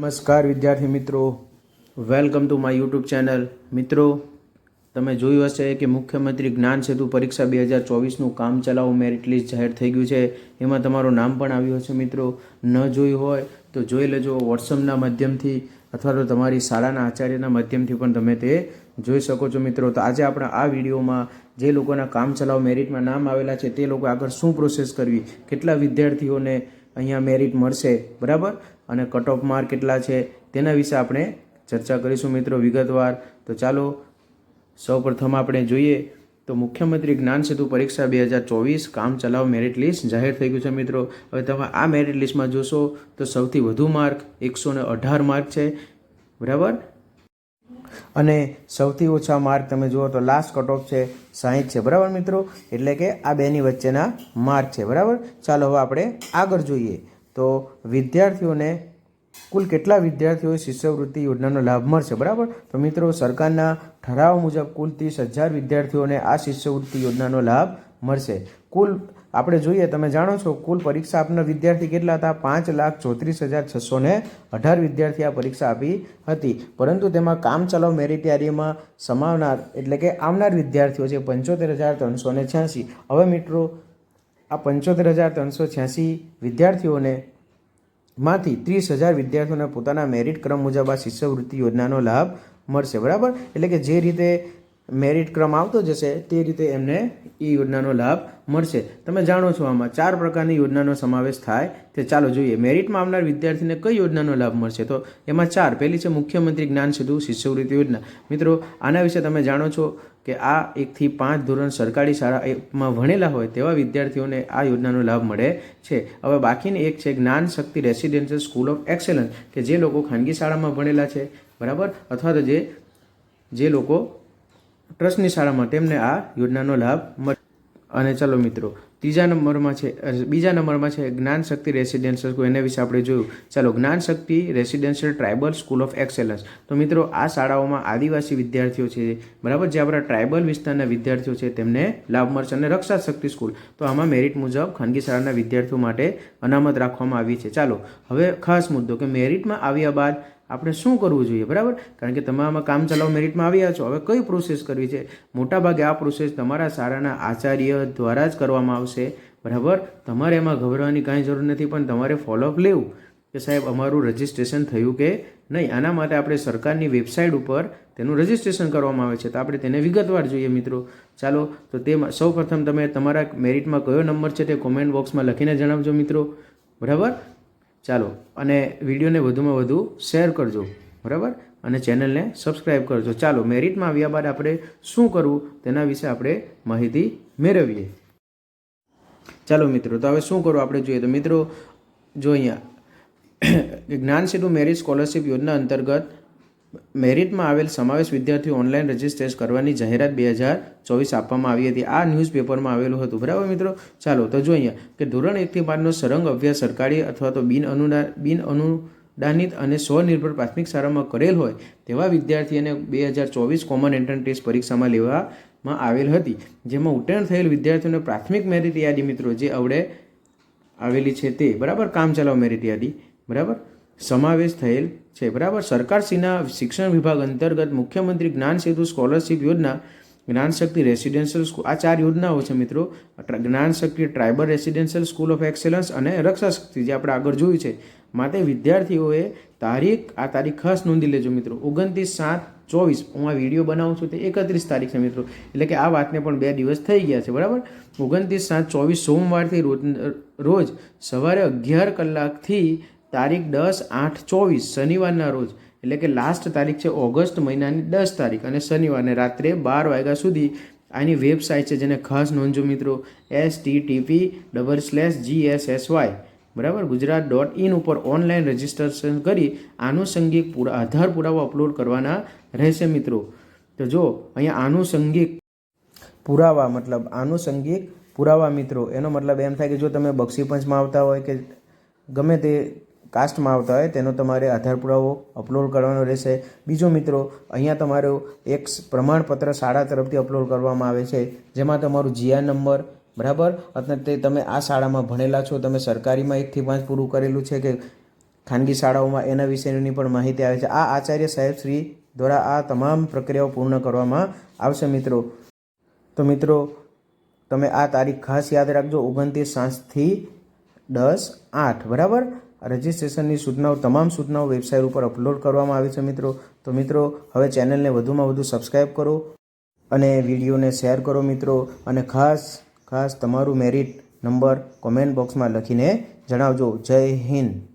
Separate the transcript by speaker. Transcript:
Speaker 1: નમસ્કાર વિદ્યાર્થી મિત્રો. Welcome to my YouTube channel મિત્રો, તમે જોયું હશે કે મુખ્યમંત્રી જ્ઞાન સેતુ પરીક્ષા બે હજાર ચોવીસનું કામ ચલાવો મેરિટ લિસ્ટ જાહેર થઈ ગયું છે. એમાં તમારું નામ પણ આવ્યું હશે મિત્રો. ન જોયું હોય તો જોઈ લેજો વોટ્સઅપના માધ્યમથી અથવા તો તમારી શાળાના આચાર્યના માધ્યમથી પણ તમે તે જોઈ શકો છો મિત્રો. તો આજે આપણે આ વિડીયોમાં જે લોકોના કામ ચલાવ મેરિટમાં નામ આવેલા છે તે લોકો આગળ શું પ્રોસેસ કરવી, કેટલા વિદ્યાર્થીઓને અહીંયા મેરિટ મળશે, બરાબર? અને કટ ઓફ માર્ક કેટલા છે તેના વિશે આપણે ચર્ચા કરીશું મિત્રો વિગતવાર. તો ચાલો, સૌપ્રથમ આપણે જોઈએ તો મુખ્યમંત્રી જ્ઞાન સેતુ પરીક્ષા બે હજાર ચોવીસ કામ ચલાવ મેરિટ લિસ્ટ જાહેર થઈ ગયું છે મિત્રો. હવે તમે આ મેરિટ લિસ્ટમાં જોશો તો સૌથી વધુ માર્ક એકસો ને અઢાર માર્ક છે. બરાબર? અને સૌથી ઓછા માર્ક તમે જુઓ તો લાસ્ટ કટ ઓફ છે સાહીઠ છે. બરાબર મિત્રો? એટલે કે આ બેની વચ્ચેના માર્ક છે. બરાબર? ચાલો હવે આપણે આગળ જોઈએ તો વિદ્યાર્થીઓને કુલ કેટલા વિદ્યાર્થીઓએ શિષ્યવૃત્તિ યોજનાનો લાભ મળશે? બરાબર? તો મિત્રો, સરકારના ઠરાવ મુજબ કુલ ત્રીસ હજાર વિદ્યાર્થીઓને આ શિષ્યવૃત્તિ યોજનાનો લાભ મળશે. કુલ, આપણે જોઈએ, તમે જાણો છો, કુલ પરીક્ષા આપનાર વિદ્યાર્થી કેટલા હતા? પાંચ લાખ ચોત્રીસ હજાર છસો ને અઢાર વિદ્યાર્થી આ પરીક્ષા આપી હતી. પરંતુ તેમાં કામ ચલાવ મેરિટ સમાવનાર, એટલે કે આવનાર વિદ્યાર્થીઓ છે, પંચોતેર હજાર ત્રણસો ને છ્યાસી. હવે મિત્રો, આ પંચોતેર હજાર ત્રણસો છ્યાસી વિદ્યાર્થીઓને માંથી ત્રીસ હજાર વિદ્યાર્થીઓને પોતાના મેરિટ ક્રમ મુજબ આ શિષ્યવૃત્તિ યોજનાનો લાભ મળશે. બરાબર? એટલે કે જે રીતે મેરિટ ક્રમ આવતો જશે, તે રીતે એમને એ યોજનાનો લાભ મળશે. તમે જાણો છો આમાં ચાર પ્રકારની યોજનાનો સમાવેશ થાય. તે ચાલો જોઈએ મેરિટમાં આવનાર વિદ્યાર્થીને કઈ યોજનાનો લાભ મળશે? તો એમાં ચાર. પહેલી છે મુખ્યમંત્રી જ્ઞાન સેતુ શિષ્યવૃત્તિ યોજના. મિત્રો, આના વિશે તમે જાણો છો કે આ એકથી પાંચ ધોરણ સરકારી શાળામાં ભણેલા હોય તેવા વિદ્યાર્થીઓને આ યોજનાનો લાભ મળે છે. હવે બાકીની એક છે Gyan Shakti residential school of excellence, કે જે લોકો ખાનગી શાળામાં ભણેલા છે. બરાબર? અથવા તો જે જે લોકો ટ્રસ્ટની શાળામાં તેમને આ યોજનાનો લાભ મળે અને ચાલો મિત્રો, ત્રીજા નંબરમાં છે બીજા નંબરમાં છે, જ્ઞાન શક્તિ રેસિડેન્શિયલ સ્કૂલ, એના વિશે આપણે જોયું. ચાલો, Gyan Shakti residential tribal school of excellence. તો મિત્રો, આ શાળાઓમાં આદિવાસી વિદ્યાર્થીઓ છે, બરાબર? જે આપણા ટ્રાઇબલ વિસ્તારના વિદ્યાર્થીઓ છે, તેમને લાભ મળશે. અને રક્ષા શક્તિ સ્કૂલ, તો આમાં મેરિટ મુજબ ખાનગી શાળાના વિદ્યાર્થીઓ માટે અનામત રાખવામાં આવી છે. ચાલો, હવે ખાસ મુદ્દો કે મેરિટમાં આવ્યા બાદ આપણે શું કરવું જોઈએ, બરાબર? કારણ કે તમે આમાં કામ ચલાવ મેરિટમાં આવ્યા છો. હવે કઈ પ્રોસેસ કરવી છે? મોટાભાગે આ પ્રોસેસ તમારા શાળાના આચાર્ય દ્વારા જ કરવામાં આવશે, બરાબર? તમારે એમાં ગભરાવાની કાંઈ જરૂર નથી, પણ તમારે ફોલોઅપ લેવું કે સાહેબ, અમારું રજિસ્ટ્રેશન થયું કે નહીં? આના માટે આપણે સરકારની વેબસાઇટ ઉપર તેનું રજિસ્ટ્રેશન કરવામાં આવે છે. તો આપણે તેને વિગતવાર જોઈએ મિત્રો. ચાલો, તો તે સૌ પ્રથમ તમે તમારા મેરિટમાં કયો નંબર છે તે કોમેન્ટ બોક્સમાં લખીને જણાવજો મિત્રો. બરાબર? ચાલો, અને વિડીયોને વધુમાં વધુ શેર કરજો, બરાબર? અને ચેનલને સબસ્ક્રાઈબ કરજો. ચાલો, મેરિટમાં આવ્યા બાદ આપણે શું કરવું? તેના વિશે આપણે માહિતી મેળવીએ. ચાલો મિત્રો, તો હવે શું કરવું આપણે જોઈએ? તો મિત્રો, જો અહીંયા જ્ઞાન સેતુ મેરિટ સ્કોલરશિપ યોજના અંતર્ગત મેરિટમાં આવેલ સમાવેશ વિદ્યાર્થીઓ ઓનલાઈન રજિસ્ટ્રેશન કરવાની જાહેરાત બે હજાર ચોવીસ આપવામાં આવી હતી. આ ન્યૂઝપેપરમાં આવેલું હતું. બરાબર મિત્રો? ચાલો, તો જો અહીંયા કે ધોરણ એકથી બારનો સરંગ અભ્યાસ સરકારી અથવા તો બિન અનુદા બિન અનુદાનિત અને સ્વનિર્ભર પ્રાથમિક શાળામાં કરેલ હોય તેવા વિદ્યાર્થીઓને બે હજાર ચોવીસ કોમન એન્ટ્રન્સ ટેસ્ટ પરીક્ષામાં લેવામાં આવેલ હતી. જેમાં ઉત્તીર્ણ થયેલ વિદ્યાર્થીઓને પ્રાથમિક મેરિટ યાદી મિત્રો જે આવડે આવેલી છે તે. બરાબર? કામ ચલાવ મેરિટ યાદી. બરાબર? સમાવેશ થયેલ છે. બરાબર? સરકારશ્રીના શિક્ષણ વિભાગ અંતર્ગત મુખ્યમંત્રી જ્ઞાન સેતુ સ્કોલરશિપ યોજના, જ્ઞાન શક્તિ રેસિડેન્શિયલ સ્કૂલ, આ ચાર યોજનાઓ છે મિત્રો. Gyanshakti Gyan Shakti tribal residential school of excellence અને રક્ષાશક્તિ જે આપણે આગળ જોયું છે. માટે વિદ્યાર્થીઓએ તારીખ, આ તારીખ ખાસ નોંધી લેજો મિત્રો. ઓગણત્રીસ સાત ચોવીસ. હું આ વીડિયો બનાવું છું તે એકત્રીસ તારીખ છે મિત્રો. એટલે કે આ વાતને પણ બે દિવસ થઈ ગયા છે. બરાબર? ઓગણત્રીસ સાત ચોવીસ સોમવારથી રોજ રોજ સવારે અગિયાર કલાકથી તારીખ દસ, આઠ, ચોવીસ, શનિવારના રોજ. એટલે કે લાસ્ટ તારીખ છે ઓગસ્ટ મહિનાની દસ તારીખ. અને શનિવારને રાત્રે બાર વાગ્યા સુધી આની વેબસાઇટ છે જેને ખાસ નોંધજો મિત્રો S T TP double slash G S S Y બરાબર? ગુજરાત ડોટ ઇન ઉપર ઓનલાઈન રજિસ્ટ્રેશન કરી આનુષંગિક પુરા, આધાર પુરાવા અપલોડ કરવાના રહેશે મિત્રો. તો જો અહીંયા આનુષંગિક પુરાવા, મતલબ આનુષંગિક પુરાવા મિત્રો, એનો મતલબ એમ થાય કે જો તમે બક્ષી પંચમાં આવતા હોય કે ગમે તે કાસ્ટમાં આવતા હોય, તેનો તમારે આધાર પુરાવો અપલોડ કરવાનો રહેશે. બીજો મિત્રો, અહીંયા તમારો એક પ્રમાણપત્ર શાળા તરફથી અપલોડ કરવામાં આવે છે, જેમાં તમારું જીઆર નંબર, બરાબર? અને તે તમે આ શાળામાં ભણેલા છો, તમે સરકારીમાં એકથી પાંચ પૂરું કરેલું છે કે ખાનગી શાળાઓમાં, એના વિશેની પણ માહિતી આવે છે. આ આચાર્ય સાહેબ શ્રી દ્વારા આ તમામ પ્રક્રિયાઓ પૂર્ણ કરવામાં આવશે, મિત્રો. તો મિત્રો, તમે આ તારીખ ખાસ યાદ રાખજો, ઓગણત્રીસ સાંજથી દસ આઠ, બરાબર? રજિસ્ટ્રેશનની સૂચનાઓ, તમામ સૂચનાઓ વેબસાઇટ ઉપર અપલોડ કરવામાં આવી છે મિત્રો. તો મિત્રો, હવે ચેનલને વધુમાં વધુ સબસ્ક્રાઈબ કરો અને વિડીયોને શેર કરો મિત્રો. અને ખાસ ખાસ તમારું મેરિટ નંબર કોમેન્ટ બોક્સમાં લખીને જણાવજો. જય હિન્દ.